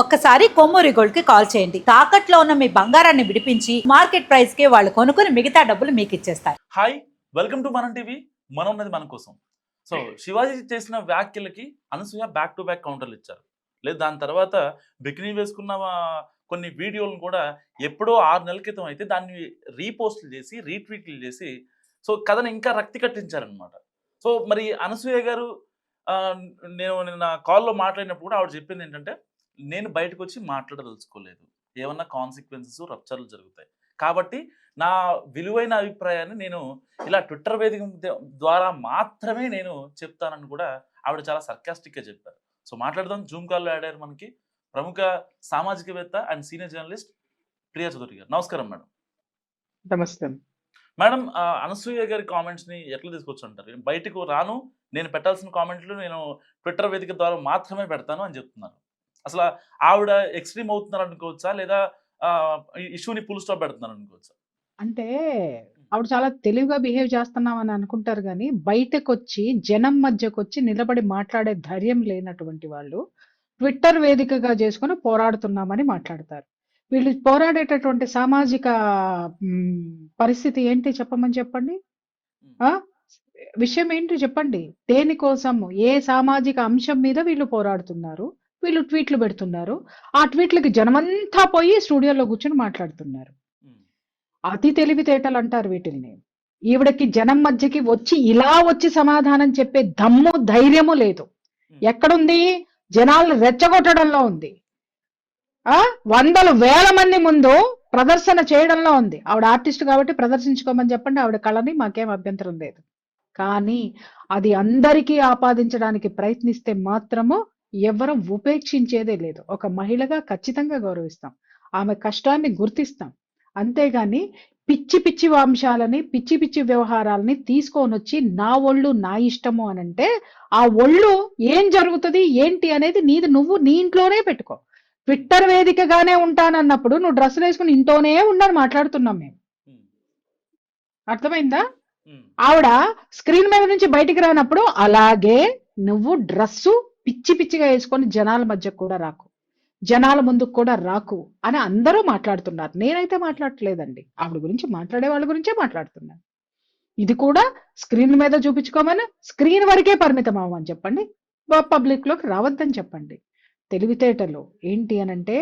ఒక్కసారి కొమ్మూరి గోల్డ్కి కాల్ చేయండి. తాకట్లో ఉన్న మీ బంగారాన్ని విడిపించి మార్కెట్ ప్రైస్కి వాళ్ళు కొనుక్కుని మిగతా డబ్బులు మీకు ఇచ్చేస్తారు. హాయ్ వెల్కమ్ టు మనం టీవీ మనం ఉన్నది మన కోసం. సో శివాజీ చేసిన వ్యాఖ్యలకి అనసూయ బ్యాక్ టు బ్యాక్ కౌంటర్లు ఇచ్చారు. లేదు దాని తర్వాత బికినీ వేసుకున్న కొన్ని వీడియోలను కూడా ఎప్పుడో ఆరు నెలల క్రితం అయితే దాన్ని రీపోస్ట్లు చేసి రీట్వీట్లు చేసి సో కథను ఇంకా రక్తి కట్టించారనమాట సో మరి అనసూయ గారు నేను నిన్న కాల్లో మాట్లాడినప్పుడు కూడా ఆవిడ చెప్పింది ఏంటంటే నేను బయటకు వచ్చి మాట్లాడదలుచుకోలేదు ఏమన్నా కాన్సిక్వెన్సెస్ రప్చర్లు జరుగుతాయి. కాబట్టి నా విలువైన అభిప్రాయాన్ని నేను ఇలా ట్విట్టర్ వేదిక ద్వారా మాత్రమే నేను చెప్తానని కూడా ఆవిడ చాలా సర్కాస్టిక్గా చెప్పారు. సో మాట్లాడదాం. జూమ్ కాల్లో ఆడారు మనకి. ప్రముఖ సామాజికవేత్త and senior journalist Priya Chowdary garu. నమస్కారం మేడం. నమస్తే. మేడం అనసూయ గారి కామెంట్స్ని ఎట్లా తీసుకొచ్చి అంటారు నేను బయటకు రాను నేను పెట్టాల్సిన కామెంట్లు నేను ట్విట్టర్ వేదిక ద్వారా మాత్రమే పెడతాను అని చెప్తున్నారు. అసలు ఆవిడ ఎక్స్ట్రీమ్ అవుతున్నారు అనుకోవచ్చా లేదా ఇష్యూని ఫుల్ స్టాప్ పెడుతున్నారు అనుకోవచ్చా అంటే ఆవిడ చాలా తెలివిగా బిహేవ్ చేస్తున్నామని అనుకుంటారు కానీ బయటకు వచ్చి జనం మధ్యకు వచ్చి నిలబడి మాట్లాడే ధైర్యం లేనటువంటి వాళ్ళు ట్విట్టర్ వేదికగా చేసుకొని పోరాడుతున్నామని మాట్లాడతారు. వీళ్ళు పోరాడేటటువంటి సామాజిక పరిస్థితి ఏంటి చెప్పమని చెప్పండి? ఆ? విషయం ఏంటి చెప్పండి? దేనికోసం? ఏ సామాజిక అంశం మీద వీళ్ళు పోరాడుతున్నారు? వీళ్ళు ట్వీట్లు పెడుతున్నారు. ఆ ట్వీట్లకి జనమంతా పోయి స్టూడియోలో కూర్చొని మాట్లాడుతున్నారు. అతి తెలివితేటలు అంటారు వీటిల్ని. ఈవిడకి జనం మధ్యకి వచ్చి ఇలా వచ్చి సమాధానం చెప్పే దమ్ము ధైర్యము లేదు. ఎక్కడుంది? జనాలను రెచ్చగొట్టడంలో ఉంది. ఆ? వందల వేల మంది ముందు ప్రదర్శన చేయడంలో ఉంది. ఆవిడ ఆర్టిస్ట్ కాబట్టి ప్రదర్శించుకోమని చెప్పండి. ఆవిడ కళని మాకేం అభ్యంతరం లేదు. కానీ అది అందరికీ ఆపాదించడానికి ప్రయత్నిస్తే మాత్రము ఎవరు ఉపేక్షించేదే లేదు. ఒక మహిళగా ఖచ్చితంగా గౌరవిస్తాం. ఆమె కష్టాన్ని గుర్తిస్తాం. అంతేగాని పిచ్చి పిచ్చి అంశాలని పిచ్చి పిచ్చి వ్యవహారాలని తీసుకొని వచ్చి నా ఒళ్ళు నా ఇష్టము అని అంటే ఆ ఒళ్ళు ఏం జరుగుతుంది ఏంటి అనేది నీది నువ్వు నీ ఇంట్లోనే పెట్టుకో. ట్విట్టర్ వేదికగానే ఉంటానన్నప్పుడు నువ్వు డ్రెస్సులు వేసుకుని ఇంట్లోనే ఉండని మాట్లాడుతున్నాం మేము. అర్థమైందా. ఆవిడ స్క్రీన్ మీద నుంచి బయటికి రానప్పుడు అలాగే నువ్వు డ్రస్సు పిచ్చి పిచ్చిగా వేసుకొని జనాల మధ్య కూడా రాకు. జనాల ముందుకు కూడా రాకు అని అందరూ మాట్లాడుతున్నారు. నేనైతే మాట్లాడలేదండి ఆవిడ గురించి మాట్లాడే వాళ్ళ గురించే మాట్లాడుతున్నాను ఇది కూడా స్క్రీన్ మీద చూపించుకోమని. స్క్రీన్ వరకే పరిమితం అవ్వమని చెప్పండి. పబ్లిక్లోకి రావద్దని చెప్పండి. తెలివితేటలు ఏంటి అనంటే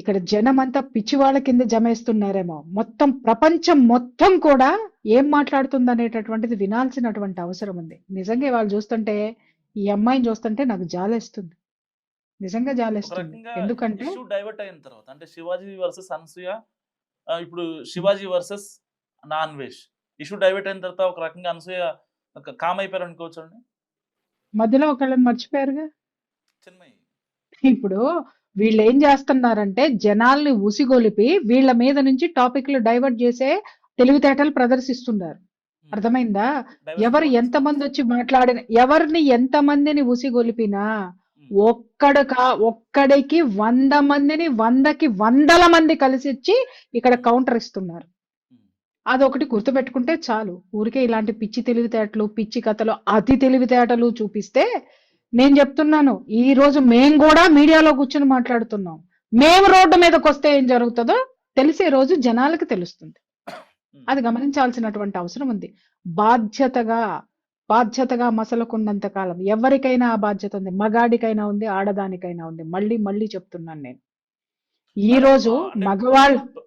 ఇక్కడ జనం అంతా పిచ్చివాళ్ళ కింద జమేస్తున్నారేమో. మొత్తం ప్రపంచం మొత్తం కూడా ఏం మాట్లాడుతుంది అనేటటువంటిది వినాల్సినటువంటి అవసరం ఉంది. నిజంగా వాళ్ళు చూస్తుంటే ఈ అమ్మాయిని చూస్తుంటే నాకు జాలేస్తుంది. నిజంగా జాలేస్తుంది. ఎందుకంటే డైవర్ట్ అయిన తర్వాత అంటే శివాజీ వర్సెస్ అనసూయ ఇప్పుడు Shivaji versus non veg issue divert అయిన తర్వాత ఒక రకంగా అనసూయ ఒక కామ్ అయిపోయారు అనుకోవచ్చు అండి? మధ్యలో ఒకళ్ళని మర్చిపోయారుగా? చిన్మయి. ఇప్పుడు వీళ్ళు ఏం చేస్తున్నారంటే జనాల్ని ఉసిగొలిపి వీళ్ళ మీద నుంచి టాపిక్లు డైవర్ట్ చేసే తెలివితేటలు ప్రదర్శిస్తున్నారు. అర్థమైందా? ఎవరు. ఎంతమంది వచ్చి మాట్లాడిన ఎవరిని ఎంతమందిని ఉసిగొలిపినా ఒక్కడు కా ఒక్కడికి వంద మందిని వందకి వందల మంది కలిసి వచ్చి ఇక్కడ కౌంటర్ ఇస్తున్నారు. అదొకటి గుర్తుపెట్టుకుంటే చాలు. ఊరికే ఇలాంటి పిచ్చి తెలివితేటలు పిచ్చి కథలు అతి తెలివితేటలు చూపిస్తే నేను చెప్తున్నాను ఈ రోజు మేం కూడా మీడియాలో కూర్చొని మాట్లాడుతున్నాం. మేము రోడ్డు మీదకి వస్తే ఏం జరుగుతుందో తెలిసే రోజు జనాలకు తెలుస్తుంది. అది గమనించాల్సినటువంటి అవసరం ఉంది. బాధ్యతగా బాధ్యతగా మసలుకున్నంత కాలం ఎవరికైనా ఆ బాధ్యత ఉంది. మగాడికైనా ఉంది ఆడదానికైనా ఉంది. మళ్ళీ మళ్ళీ చెప్తున్నాను నేను. ఈ రోజు మగవాళ్ళు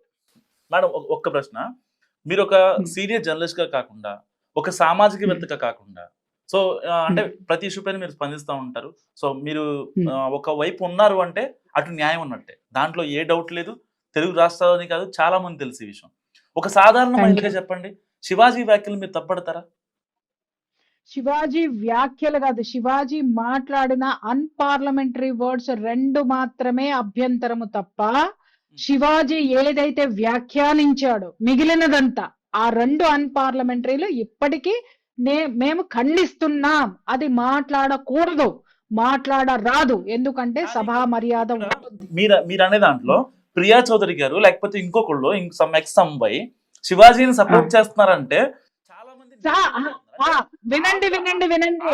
మేడం ఒక- ఒక్క ప్రశ్న. మీరు ఒక సీనియర్ జర్నలిస్ట్గా కాకుండా ఒక సామాజికవేత్తగా కాకుండా సో అంటే ప్రతి ఇష్యూ పైన మీరు స్పందిస్తూ ఉంటారు. సో మీరు ఒక వైపు ఉన్నారు అంటే అటు న్యాయం ఉన్నట్టే. దాంట్లో ఏ డౌట్ లేదు. తెలుగు రాష్ట్రాలని కాదు చాలా మంది తెలిసి విషయం. ఒక సాధారణ మహిళగా. చెప్పండి. శివాజీ వ్యాఖ్యలు మీరు తప్పడతారా? శివాజీ వ్యాఖ్యలు కాదు. శివాజీ మాట్లాడిన అన్పార్లమెంటరీ వర్డ్స్ రెండు మాత్రమే అభ్యంతరము తప్ప శివాజీ ఏదైతే వ్యాఖ్యానించాడో మిగిలినదంతా ఆ రెండు అన్పార్లమెంటరీలు ఇప్పటికీ నే మేము ఖండిస్తున్నాం. అది మాట్లాడకూడదు. మాట్లాడరాదు. ఎందుకంటే సభా మర్యాద మీరు మీరు అనే దాంట్లో ప్రియా చౌదరి గారు లేకపోతే ఇంకొకళ్ళు ఇంక సమ్ ఎక్స్ అమ్మాయి శివాజీని సపోర్ట్ చేస్తున్నారంటే చాలా మంది వినండి వినండి వినండి.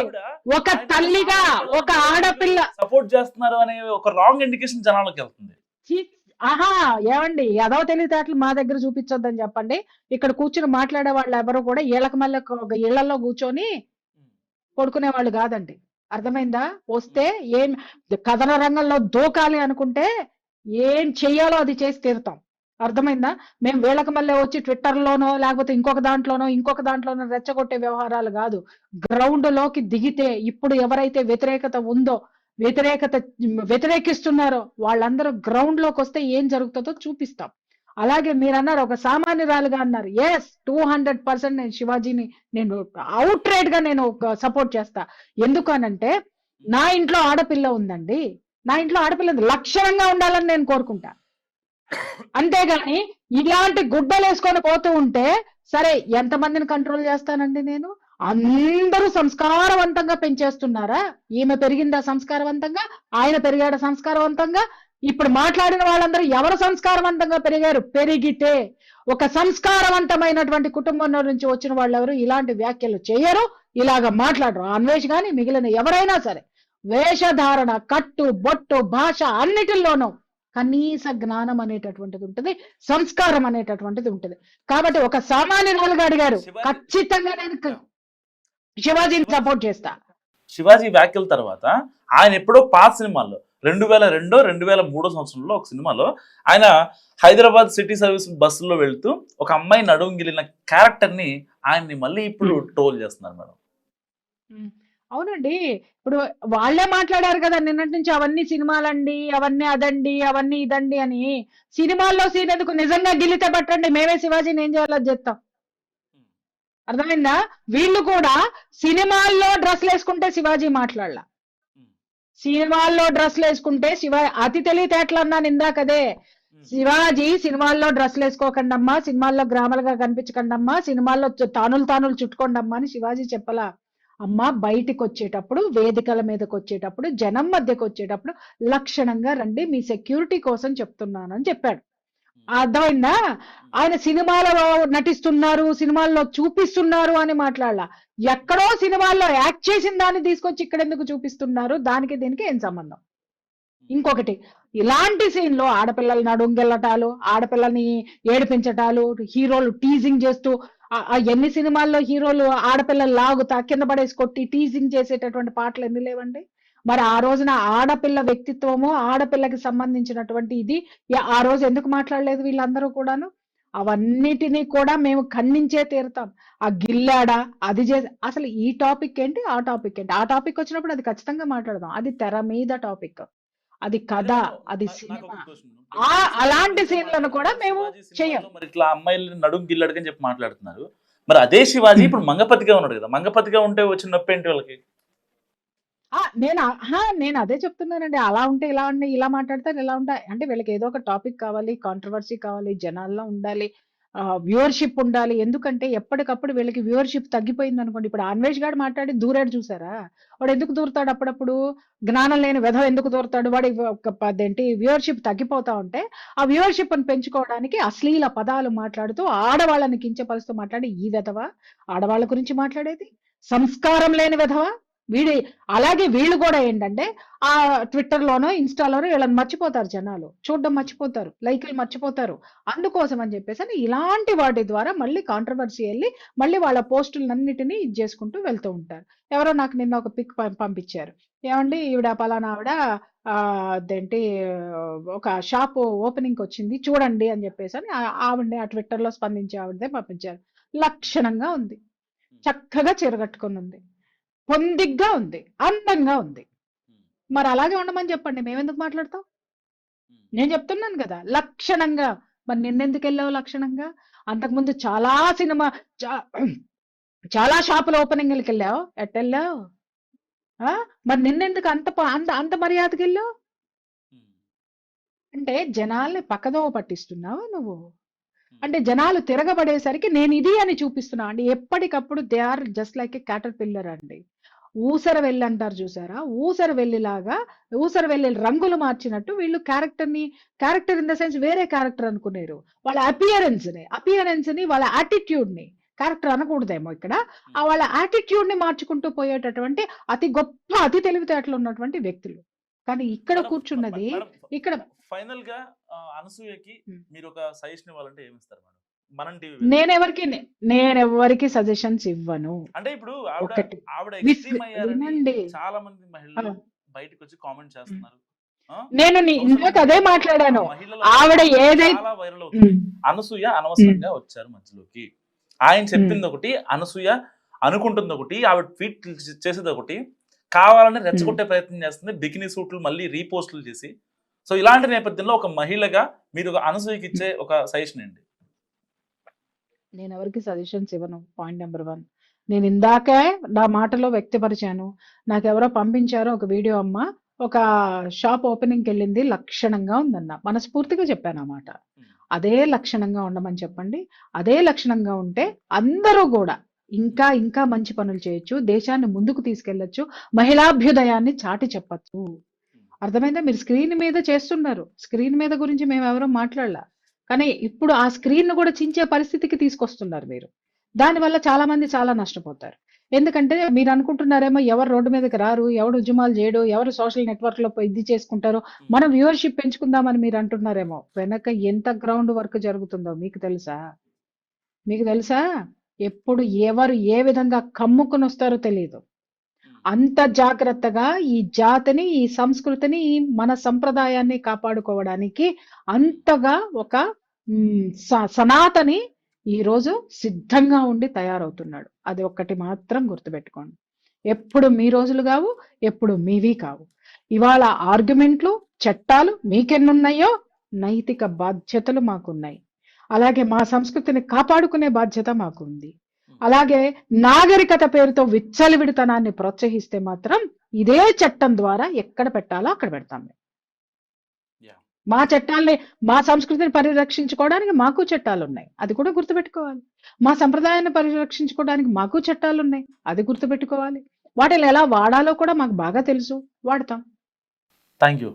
ఒక తల్లిగా ఒక ఆడపిల్ల. సపోర్ట్ చేస్తున్నారు అనే ఒక రాంగ్ ఇండికేషన్ జనాలకు వెళ్తుంది. ఆహా ఏమండి ఏదో తెలివితేటలు మా దగ్గర చూపించొద్దని చెప్పండి. ఇక్కడ కూర్చుని మాట్లాడే వాళ్ళు ఎవరు కూడా ఇళ్ళకి మళ్ళీ ఇళ్ళలో కూర్చొని పడుకునే వాళ్ళు కాదండి. అర్థమైందా? వస్తే ఏం కథన రంగంలో దూకాలి అనుకుంటే ఏం చెయ్యాలో అది చేసి తీరుతాం. అర్థమైందా? మేము వేళక మళ్ళీ వచ్చి ట్విట్టర్లోనో లేకపోతే ఇంకొక దాంట్లోనో ఇంకొక దాంట్లోనో రెచ్చగొట్టే వ్యవహారాలు కాదు. గ్రౌండ్లోకి దిగితే ఇప్పుడు ఎవరైతే వ్యతిరేకత ఉందో వ్యతిరేకత వ్యతిరేకిస్తున్నారో వాళ్ళందరూ గ్రౌండ్లోకి వస్తే ఏం జరుగుతుందో చూపిస్తాం. అలాగే మీరు అన్నారు ఒక సామాన్యురాలుగా అన్నారు. ఎస్ టూ హండ్రెడ్ పర్సెంట్ నేను శివాజీని నేను అవుట్ రైట్గా నేను సపోర్ట్ చేస్తా. ఎందుకు అనంటే నా ఇంట్లో ఆడపిల్ల ఉందండి. నా ఇంట్లో ఆడపిల్ల లక్షణంగా ఉండాలని నేను కోరుకుంటా. అంతేగాని ఇలాంటి గుడ్డలు వేసుకొని పోతూ ఉంటే సరే ఎంతమందిని కంట్రోల్ చేస్తానండి నేను? అందరూ సంస్కారవంతంగా పెంచేస్తున్నారా? ఈమె పెరిగిందా సంస్కారవంతంగా? ఆయన పెరిగాడు సంస్కారవంతంగా? ఇప్పుడు మాట్లాడిన వాళ్ళందరూ ఎవరు సంస్కారవంతంగా పెరిగారు? పెరిగితే ఒక సంస్కారవంతమైనటువంటి కుటుంబం నుంచి వచ్చిన వాళ్ళు ఎవరు ఇలాంటి వ్యాఖ్యలు చేయరు ఇలాగ మాట్లాడరు. అన్వేష్ గాని మిగిలిన ఎవరైనా సరే వేషధారణ కట్టు బొట్టు భాష అన్నిటిల్లోనూ కనీస జ్ఞానం అనేటటువంటిది ఉంటుంది సంస్కారం అనేటటువంటిది ఉంటుంది. కాబట్టి ఒక సామాన్యురాలుగా అడిగారు. ఖచ్చితంగా నేను శివాజీని సపోర్ట్ చేస్తా. శివాజీ వ్యాఖ్యల తర్వాత ఆయన ఎప్పుడో పాత సినిమాల్లో రెండు వేల రెండో రెండు వేల మూడో సంవత్సరంలో ఒక సినిమాలో ఆయన హైదరాబాద్ సిటీ సర్వీస్ బస్సులో వెళ్తూ ఒక అమ్మాయి నడుంగిలిన క్యారెక్టర్ని ఆయన్ని మళ్ళీ ఇప్పుడు ట్రోల్ చేస్తున్నారు మేడం. అవునండి. ఇప్పుడు వాళ్ళే మాట్లాడారు కదా నిన్నటి నుంచి అవన్నీ సినిమాలండి అవన్నీ అదండి అవన్నీ ఇదండి అని. సినిమాల్లో సీన్ ఎందుకు? నిజంగా గిల్లితే పట్టండి. మేమే శివాజీని ఏం చేయాలో చేస్తాం అర్థమైందా? వీళ్ళు కూడా సినిమాల్లో డ్రెస్లు వేసుకుంటే శివాజీ మాట్లాడాల. సినిమాల్లో డ్రెస్లు వేసుకుంటే శివ అతి తెలివితేటలు అన్నాను ఇందాకదే శివాజీ సినిమాల్లో డ్రెస్లు వేసుకోకండి అమ్మా సినిమాల్లో గ్రామాలుగా కనిపించకండి అమ్మా సినిమాల్లో తానులు తానులు చుట్టుకోండి అమ్మా అని శివాజీ చెప్పలా. అమ్మ బయటికి వచ్చేటప్పుడు వేదికల మీదకి వచ్చేటప్పుడు జనం మధ్యకి వచ్చేటప్పుడు లక్షణంగా రండి మీ సెక్యూరిటీ కోసం చెప్తున్నానని చెప్పాడు. అర్థమైందా? ఆయన సినిమాలో నటిస్తున్నారు సినిమాల్లో చూపిస్తున్నారు అని మాట్లాడాల. ఎక్కడో సినిమాల్లో యాక్ట్ చేసిన దాన్ని తీసుకొచ్చి ఇక్కడ ఎందుకు చూపిస్తున్నారు? దానికి దీనికి ఏం సంబంధం? ఇంకొకటి ఇలాంటి సీన్లో ఆడపిల్లల నడుంగెళ్ళటాలు ఆడపిల్లని ఏడిపించటాలు హీరోలు టీజింగ్ చేస్తూ ఎన్ని సినిమాల్లో హీరోలు ఆడపిల్లలు లాగుతా కింద పడేసి కొట్టి టీజింగ్ చేసేటటువంటి పాటలు ఎన్ని లేవండి? మరి ఆ రోజున ఆడపిల్ల వ్యక్తిత్వము ఆడపిల్లకి సంబంధించినటువంటి ఇది ఆ రోజు ఎందుకు మాట్లాడలేదు వీళ్ళందరూ కూడాను? అవన్నిటినీ కూడా మేము ఖండించే తీరుతాం. ఆ గిల్లాడా అది చే అసలు ఈ టాపిక్ ఏంటి? ఆ టాపిక్ ఏంటి? ఆ టాపిక్ వచ్చినప్పుడు అది ఖచ్చితంగా మాట్లాడదాం. అది తెర మీద టాపిక్. అది కథ అది సినిమా. అలాంటి సీన్లను కూడా మేము చెయ్యం. మరి ఇట్లా అమ్మాయిలు నడుం గిల్లడకని చెప్పి మాట్లాడుతున్నారు. మరి అదే శివాజీ ఇప్పుడు మంగపతిగా ఉన్నాడు కదా మంగపతిగా ఉంటే వచ్చిన నొప్పి ఏంటి వాళ్ళకి? ఆ, నేను నేను అదే చెప్తున్నానండి. అలా ఉంటే ఇలా ఉండి ఇలా మాట్లాడతారు ఇలా ఉంటాయి అంటే వీళ్ళకి ఏదో ఒక టాపిక్ కావాలి కాంట్రవర్సీ కావాలి జనాల్లో ఉండాలి. వ్యూవర్షిప్ ఉండాలి. ఎందుకంటే ఎప్పటికప్పుడు వీళ్ళకి వ్యూవర్షిప్ తగ్గిపోయింది అనుకోండి. ఇప్పుడు అన్వేష్ గారు మాట్లాడి దూరాడు చూసారా? వాడు ఎందుకు దూరుతాడు అప్పుడప్పుడు? జ్ఞానం లేని విధం ఎందుకు దూరుతాడు? వాడి అదేంటి వ్యూవర్షిప్ తగ్గిపోతా ఉంటే ఆ వ్యూవర్షిప్ని పెంచుకోవడానికి అశ్లీల పదాలు మాట్లాడుతూ ఆడవాళ్ళని కించపరుస్తూ మాట్లాడి ఈ విధవ. ఆడవాళ్ళ గురించి మాట్లాడేది? సంస్కారం లేని విధవా? వీడి అలాగే వీళ్ళు కూడా ఏంటంటే ఆ ట్విట్టర్ లోనో ఇన్స్టాలోనో వీళ్ళని మర్చిపోతారు జనాలు. చూడడం మర్చిపోతారు లైకులు మర్చిపోతారు. అందుకోసం అని చెప్పేసి అని ఇలాంటి వాటి ద్వారా మళ్ళీ కాంట్రవర్సీ వెళ్ళి మళ్ళీ వాళ్ళ పోస్టులన్నిటినీ ఇది చేసుకుంటూ వెళ్తూ ఉంటారు. ఎవరో నాకు నిన్న ఒక పిక్ పంపించారు. ఏమండి? ఈవిడ పలానా ఆవిడ అదేంటి ఒక షాప్ ఓపెనింగ్ వచ్చింది చూడండి అని చెప్పేసి అని ఆవిడని ఆ ట్విట్టర్లో స్పందించి ఆవిడదే పంపించారు. లక్షణంగా ఉంది. చక్కగా చీర కట్టుకొని ఉంది. పొందిగ్గా ఉంది అందంగా ఉంది. మరి అలాగే ఉండమని చెప్పండి మేమెందుకు మాట్లాడతాం? నేను చెప్తున్నాను కదా లక్షణంగా. మరి నిన్నెందుకు వెళ్ళావు లక్షణంగా? అంతకుముందు చాలా సినిమా చాలా షాపుల ఓపెనింగ్లకి వెళ్ళావు ఎట్ వెళ్ళావు ఆ? మరి నిన్నెందుకు అంత అంత అంత మర్యాదకి వెళ్ళావు అంటే జనాల్ని పక్కదోవ పట్టిస్తున్నావు నువ్వు? అంటే జనాలు తిరగబడేసరికి నేను ఇది అని చూపిస్తున్నా అండి. ఎప్పటికప్పుడు they are just like a caterpillar అండి. ఊసర వెళ్ళి అంటారు చూసారా? ఊసర వెళ్ళిలాగా ఊసర వెళ్ళి రంగులు మార్చినట్టు వీళ్ళు క్యారెక్టర్ని క్యారెక్టర్ ఇన్ ద సెన్స్ వేరే క్యారెక్టర్ అనుకునేరు. వాళ్ళ అపియరెన్స్ని అపియరెన్స్ని వాళ్ళ యాటిట్యూడ్ని. క్యారెక్టర్ అనకూడదేమో ఇక్కడ. ఆ వాళ్ళ యాటిట్యూడ్ని మార్చుకుంటూ పోయేటటువంటి అతి గొప్ప అతి తెలివితేటలు ఉన్నటువంటి వ్యక్తులు. కానీ ఇక్కడ కూర్చున్నది ఇక్కడ ఫైనల్గా అనసూయకి ఉమ్. మీరు ఒక సజెషన్ ఇవ్వాలంటే ఏమి ఇస్తారు మేడం? మనం టీవీ నేనెవరికి నేనెవరికి సజెషన్స్ ఇవ్వను. అంటే ఇప్పుడు ఆవిడ ఎక్స్ట్రీమ్. చాలా మంది మహిళలు. బయటకు వచ్చి కామెంట్ చేస్తున్నారు? నేను ఇందాక అదే మాట్లాడాను. ఆవిడ గురించి ఏదై- చాలా వైరల్ అవుతుంది ఉమ్, అనసూయ అనవసరంగా వచ్చారు మధ్యలోకి. ఆయన చెప్పింది ఒకటి అనసూయ అనుకుంటుంది ఒకటి ఆవిడ ట్వీట్ చేసేది ఒకటి. కావాలని రెచ్చగొట్టే ప్రయత్నం చేస్తుంది. బికినీ సూట్లు మళ్ళీ రీపోస్టులు చేసి. సో ఇలాంటి నేపథ్యంలో ఒక మహిళగా మీరు అనసూయకి ఇచ్చే ఒక సజెషన్ ఏంటి? నేను ఎవరికి సజెషన్స్ ఇవ్వను పాయింట్ నెంబర్ వన్ నేను ఇందాకే నా మాటలో వ్యక్తపరిచాను. నాకు ఎవరో పంపించారో ఒక వీడియో అమ్మ ఒక షాప్ ఓపెనింగ్కి వెళ్ళింది లక్షణంగా ఉందన్న. మనస్ఫూర్తిగా చెప్పాను ఆ మాట. అదే లక్షణంగా ఉండమని చెప్పండి. అదే లక్షణంగా ఉంటే అందరూ కూడా ఇంకా ఇంకా మంచి పనులు చేయొచ్చు దేశాన్ని ముందుకు తీసుకెళ్ళొచ్చు మహిళాభ్యుదయాన్ని చాటి చెప్పచ్చు. అర్థమైందా? మీరు స్క్రీన్ మీద చేస్తున్నారు. స్క్రీన్ మీద గురించి మేము ఎవరూ మాట్లాడలా. కానీ ఇప్పుడు ఆ స్క్రీన్ కూడా చించే పరిస్థితికి తీసుకొస్తున్నారు మీరు. దానివల్ల చాలా మంది చాలా నష్టపోతారు. ఎందుకంటే మీరు అనుకుంటున్నారేమో ఎవరు రోడ్డు మీదకి రారు ఎవరు ఉద్యమాలు చేయడు ఎవరు సోషల్ నెట్వర్క్లో ఇది చేసుకుంటారో. మనం వ్యూవర్షిప్ పెంచుకుందామని మీరు అంటున్నారేమో. వెనక ఎంత గ్రౌండ్ వర్క్ జరుగుతుందో మీకు తెలుసా? మీకు తెలుసా? ఎప్పుడు ఎవరు ఏ విధంగా కమ్ముకుని వస్తారో తెలియదు అంత జాగ్రత్తగా ఈ జాతిని ఈ సంస్కృతిని మన సంప్రదాయాన్ని కాపాడుకోవడానికి అంతగా ఒక స- సనాతని ఈ రోజు సిద్ధంగా ఉండి తయారవుతున్నాడు. అది ఒక్కటి మాత్రం గుర్తుపెట్టుకోండి. ఎప్పుడు మీ రోజులు కావు ఎప్పుడు మీవి కావు. ఇవాళ ఆర్గ్యుమెంట్లు చట్టాలు మీకెన్నున్నాయో నైతిక బాధ్యతలు మాకున్నాయి. అలాగే మా సంస్కృతిని కాపాడుకునే బాధ్యత మాకుంది. అలాగే నాగరికత పేరుతో విచ్చలవిడితనాన్ని ప్రోత్సహిస్తే మాత్రం ఇదే చట్టం ద్వారా ఎక్కడ పెట్టాలో అక్కడ పెడతాం మేము. మా చట్టాల్ని మా సంస్కృతిని పరిరక్షించుకోవడానికి మాకు చట్టాలు ఉన్నాయి అది కూడా గుర్తుపెట్టుకోవాలి. మా సంప్రదాయాన్ని పరిరక్షించుకోవడానికి మాకు చట్టాలు ఉన్నాయి అది గుర్తుపెట్టుకోవాలి. వాటిని ఎలా వాడాలో కూడా మాకు బాగా తెలుసు. వాడతాం. Thank you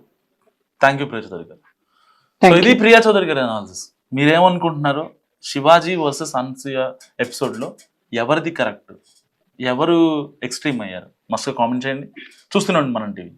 thank you Priya Chowdary garu. ఇది. ప్రియా చౌదరి గారి అనాలిసిస్ మీరేమనుకుంటున్నారు? శివాజీ వర్సెస్ అనసూయ ఎపిసోడ్లో ఎవరిది కరెక్ట్? ఎవరు ఎక్స్ట్రీమ్ అయ్యారు? మస్తుగా కామెంట్ చేయండి. చూస్తున్నాం మనం టీవీ.